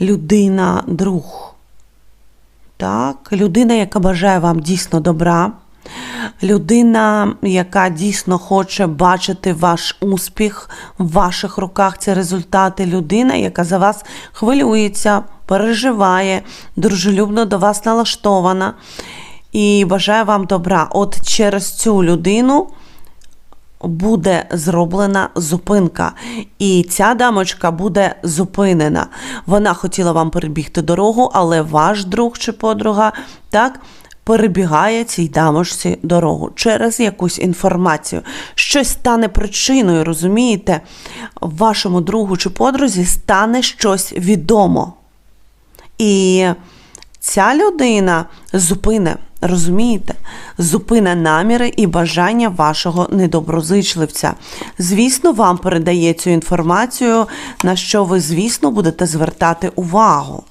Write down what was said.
людина друг. Так, людина, яка бажає вам дійсно добра. Людина, яка дійсно хоче бачити ваш успіх в ваших руках, ці результати. Людина, яка за вас хвилюється, переживає, дружелюбно до вас налаштована і бажає вам добра. От через цю людину буде зроблена зупинка. І ця дамочка буде зупинена. Вона хотіла вам перебігти дорогу, але ваш друг чи подруга так. Перебігає цій дамочці дорогу через якусь інформацію. Щось стане причиною, розумієте? Вашому другу чи подрузі стане щось відомо. І ця людина зупине, розумієте, Зупина наміри і бажання вашого недоброзичливця. Звісно, вам передає цю інформацію, на що ви, звісно, будете звертати увагу.